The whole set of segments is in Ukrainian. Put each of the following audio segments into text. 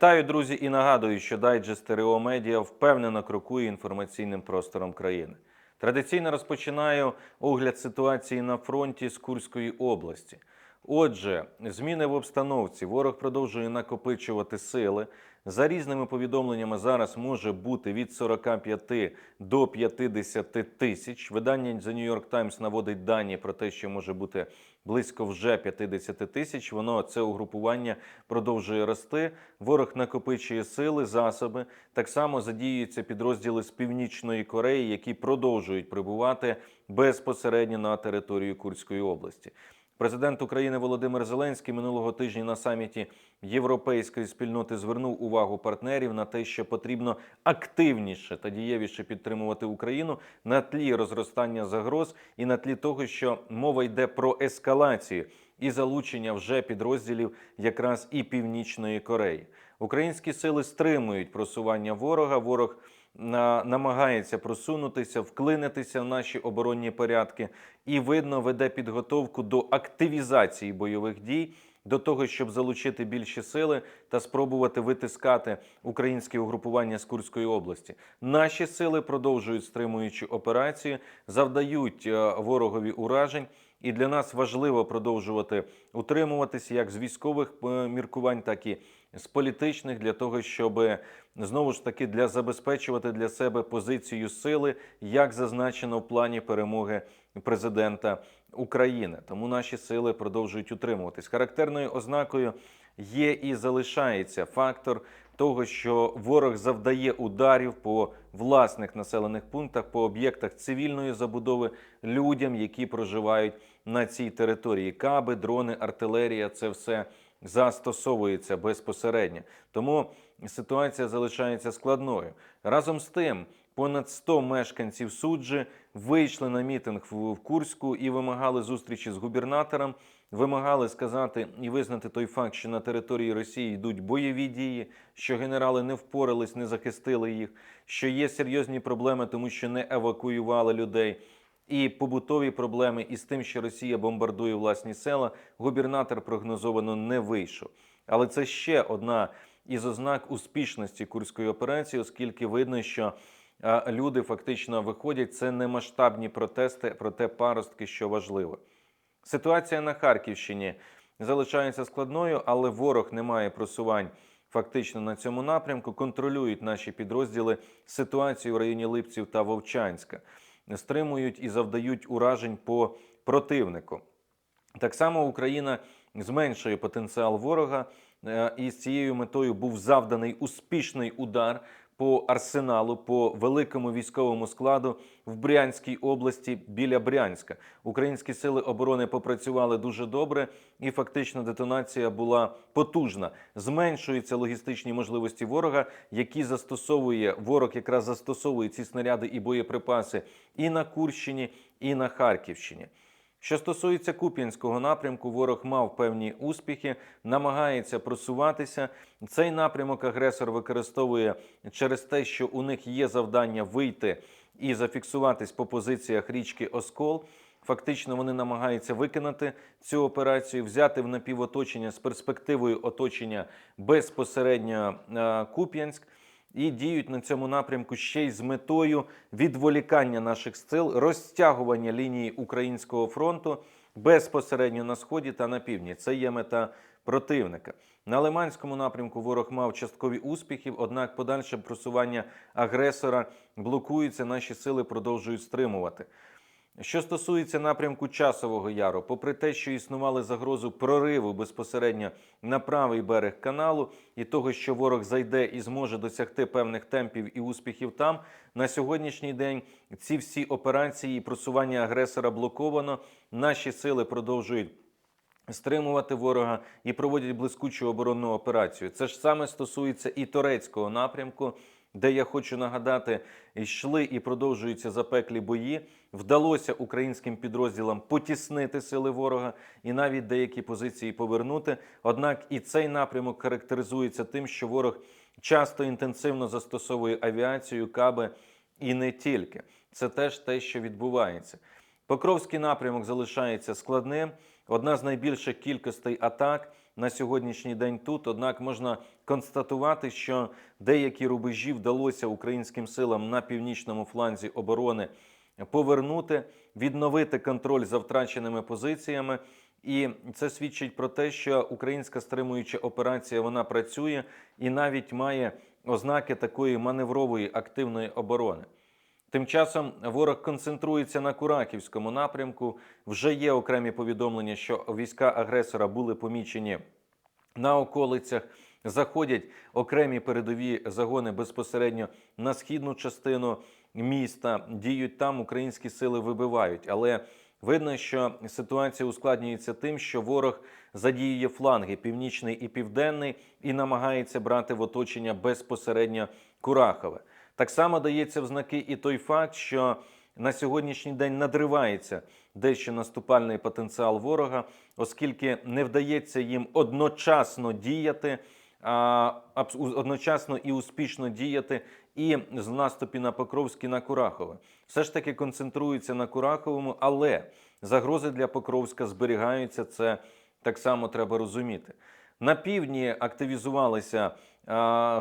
Вітаю, друзі, і нагадую, що дайджест Стерео Медіа впевнено крокує інформаційним простором країни. Традиційно розпочинаю огляд ситуації на фронті з Курської області. Отже, зміни в обстановці. Ворог продовжує накопичувати сили. За різними повідомленнями зараз може бути від 45 до 50 тисяч. Видання The New York Times наводить дані про те, що може бути близько вже 50 тисяч. Воно це угрупування продовжує рости. Ворог накопичує сили, засоби. Так само задіюються підрозділи з північної Кореї, які продовжують прибувати безпосередньо на територію Курської області. Президент України Володимир Зеленський минулого тижня на саміті європейської спільноти звернув увагу партнерів на те, що потрібно активніше та дієвіше підтримувати Україну на тлі розростання загроз і на тлі того, що мова йде про ескалацію і залучення вже підрозділів якраз і північної Кореї. Українські сили стримують просування ворога. Ворог намагається просунутися, вклинитися в наші оборонні порядки, і видно веде підготовку до активізації бойових дій, до того, щоб залучити більші сили та спробувати витискати українське угрупування з Курської області. Наші сили продовжують стримуючи операцію, завдають е, ворогові уражень. І для нас важливо продовжувати утримуватися як з військових е, міркувань, так і з політичних, для того, щоб знову ж таки для забезпечувати для себе позицію сили, як зазначено в плані перемоги президента України. Тому наші сили продовжують утримуватись. Характерною ознакою є і залишається фактор того, що ворог завдає ударів по власних населених пунктах, по об'єктах цивільної забудови людям, які проживають на цій території. Каби, дрони, артилерія це все застосовується безпосередньо. Тому ситуація залишається складною. Разом з тим, понад 100 мешканців суджі вийшли на мітинг в Курську і вимагали зустрічі з губернатором. Вимагали сказати і визнати той факт, що на території Росії йдуть бойові дії, що генерали не впорались, не захистили їх, що є серйозні проблеми, тому що не евакуювали людей. І побутові проблеми із тим, що Росія бомбардує власні села, губернатор прогнозовано не вийшов. Але це ще одна із ознак успішності курської операції, оскільки видно, що люди фактично виходять. Це не масштабні протести, проте паростки, що важливо. Ситуація на Харківщині залишається складною, але ворог не має просувань фактично на цьому напрямку. Контролюють наші підрозділи ситуацію в районі Липців та Вовчанська, стримують і завдають уражень по противнику. Так само Україна зменшує потенціал ворога, е, і з цією метою був завданий успішний удар по арсеналу, по великому військовому складу в Брянській області біля Брянська. Українські сили оборони попрацювали дуже добре, і фактично детонація була потужна. Зменшуються логістичні можливості ворога, які застосовує ворог, якраз застосовує ці снаряди і боєприпаси і на Курщині, і на Харківщині. Що стосується Куп'янського напрямку, ворог мав певні успіхи, намагається просуватися. Цей напрямок агресор використовує через те, що у них є завдання вийти і зафіксуватись по позиціях річки Оскол. Фактично вони намагаються виконати цю операцію, взяти в напівоточення з перспективою оточення безпосередньо е, Куп'янськ і діють на цьому напрямку ще й з метою відволікання наших сил, розтягування лінії українського фронту безпосередньо на сході та на півдні. Це є мета противника. На Лиманському напрямку ворог мав часткові успіхи, однак подальше просування агресора блокується. Наші сили продовжують стримувати. Що стосується напрямку часового яру, попри те, що існували загрозу прориву безпосередньо на правий берег каналу, і того, що ворог зайде і зможе досягти певних темпів і успіхів там, на сьогоднішній день ці всі операції і просування агресора блоковано. Наші сили продовжують стримувати ворога і проводять блискучу оборонну операцію. Це ж саме стосується і турецького напрямку, де я хочу нагадати, йшли і продовжуються запеклі бої. Вдалося українським підрозділам потіснити сили ворога і навіть деякі позиції повернути. Однак і цей напрямок характеризується тим, що ворог часто інтенсивно застосовує авіацію, каби і не тільки. Це теж те, що відбувається. Покровський напрямок залишається складним. Одна з найбільших кількостей атак на сьогоднішній день тут. Однак можна констатувати, що деякі рубежі вдалося українським силам на північному фланзі оборони повернути, відновити контроль за втраченими позиціями. І це свідчить про те, що українська стримуюча операція вона працює і навіть має ознаки такої маневрової активної оборони. Тим часом ворог концентрується на Кураківському напрямку. Вже є окремі повідомлення, що війська агресора були помічені на околицях. Заходять окремі передові загони безпосередньо на східну частину міста. Діють там, українські сили вибивають. Але видно, що ситуація ускладнюється тим, що ворог задіює фланги північний і південний і намагається брати в оточення безпосередньо Курахове. Так само дається в знаки і той факт, що на сьогоднішній день надривається дещо наступальний потенціал ворога, оскільки не вдається їм одночасно діяти, а одночасно і успішно діяти і з наступі на Покровськ і на Курахове. Все ж таки концентруються на Кураховому, але загрози для Покровська зберігаються. Це так само треба розуміти. На півдні активізувалися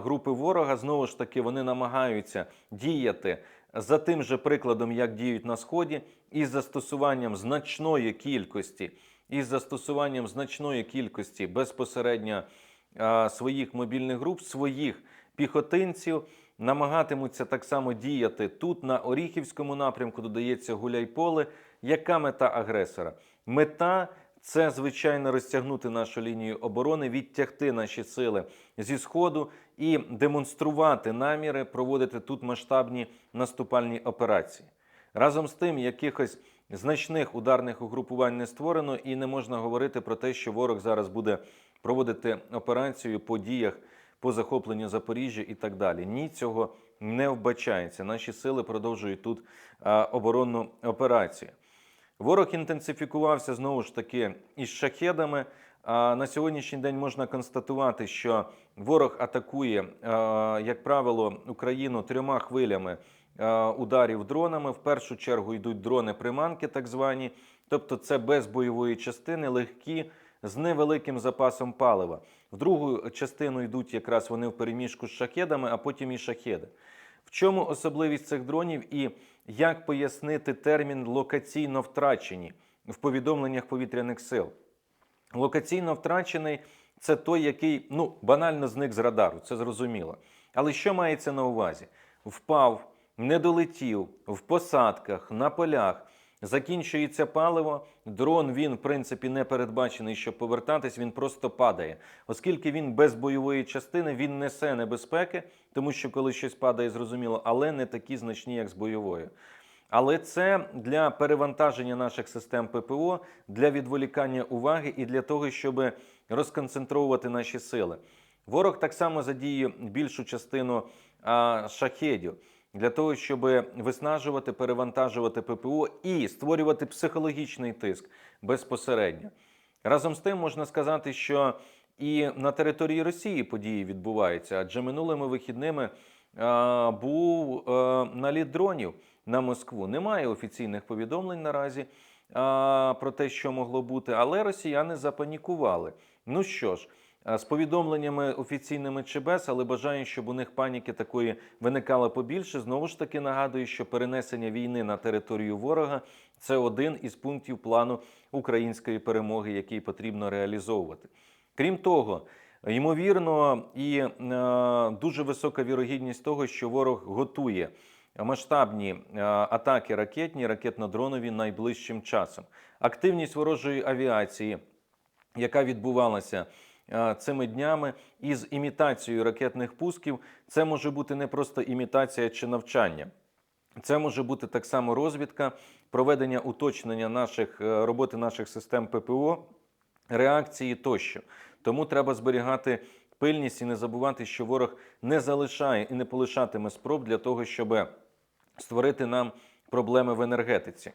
групи ворога. Знову ж таки, вони намагаються діяти за тим же прикладом, як діють на сході, із застосуванням значної кількості, із застосуванням значної кількості безпосередньо своїх мобільних груп, своїх піхотинців. Намагатимуться так само діяти тут, на Оріхівському напрямку, додається Гуляйполе. Яка мета агресора? Мета це, звичайно, розтягнути нашу лінію оборони, відтягти наші сили зі сходу і демонструвати наміри проводити тут масштабні наступальні операції. Разом з тим, якихось значних ударних угрупувань не створено, і не можна говорити про те, що ворог зараз буде проводити операцію по діях по захопленню Запоріжжя і так далі. Ні, цього не вбачається. Наші сили продовжують тут оборонну операцію. Ворог інтенсифікувався знову ж таки із шахедами. На сьогоднішній день можна констатувати, що ворог атакує, як правило, Україну трьома хвилями ударів дронами. В першу чергу йдуть дрони приманки, так звані, тобто це без бойової частини, легкі з невеликим запасом палива. В другу частину йдуть якраз вони в переміжку з шахедами, а потім і шахеди. В чому особливість цих дронів і як пояснити термін локаційно втрачені в повідомленнях повітряних сил? Локаційно втрачений це той, який ну банально зник з радару, це зрозуміло. Але що мається на увазі? Впав, не долетів в посадках, на полях. Закінчується паливо. Дрон він, в принципі, не передбачений, щоб повертатись. Він просто падає, оскільки він без бойової частини він несе небезпеки, тому що коли щось падає, зрозуміло, але не такі значні, як з бойовою. Але це для перевантаження наших систем ППО, для відволікання уваги і для того, щоб розконцентровувати наші сили. Ворог так само задіє більшу частину а, шахедів для того, щоб виснажувати, перевантажувати ППО і створювати психологічний тиск безпосередньо. Разом з тим можна сказати, що і на території Росії події відбуваються, адже минулими вихідними а, був а, наліт дронів на Москву. Немає офіційних повідомлень наразі а, про те, що могло бути, але росіяни запанікували. Ну що ж. А, З повідомленнями офіційними без, але бажаю, щоб у них паніки такої виникало побільше. Знову ж таки нагадую, що перенесення війни на територію ворога це один із пунктів плану української перемоги, який потрібно реалізовувати. Крім того, ймовірно і е, дуже висока вірогідність того, що ворог готує масштабні е, атаки ракетні, ракетно-дронові найближчим часом. Активність ворожої авіації, яка відбувалася е, цими днями із імітацією ракетних пусків, це може бути не просто імітація чи навчання. Це може бути так само розвідка, проведення уточнення наших е, роботи наших систем ППО, реакції тощо. Тому треба зберігати пильність і не забувати, що ворог не залишає і не полишатиме спроб для того, щоб створити нам проблеми в енергетиці.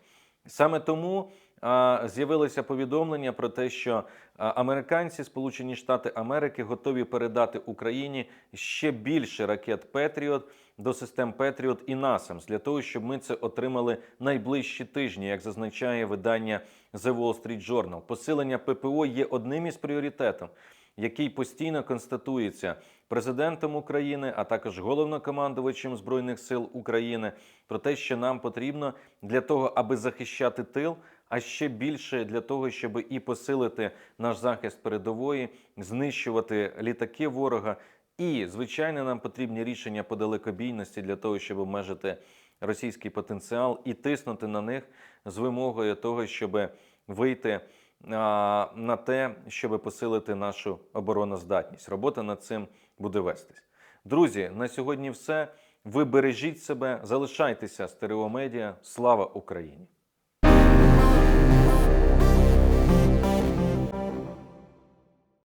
Саме тому а, з'явилося повідомлення про те, що американці, Сполучені Штати Америки, готові передати Україні ще більше ракет Петріот до систем Петріот і НАСАМС для того, щоб ми це отримали найближчі тижні, як зазначає видання The Wall Street Journal. Посилення ППО є одним із пріоритетів який постійно констатується президентом України, а також головнокомандувачем збройних сил України, про те, що нам потрібно для того, аби захищати тил, а ще більше для того, щоб і посилити наш захист передової, знищувати літаки ворога. І, звичайно, нам потрібні рішення по далекобійності для того, щоб обмежити російський потенціал і тиснути на них з вимогою того, щоб вийти а, на те, щоб посилити нашу обороноздатність. Робота над цим буде вестись. Друзі, на сьогодні все. Ви бережіть себе, залишайтеся стереомедіа. Слава Україні!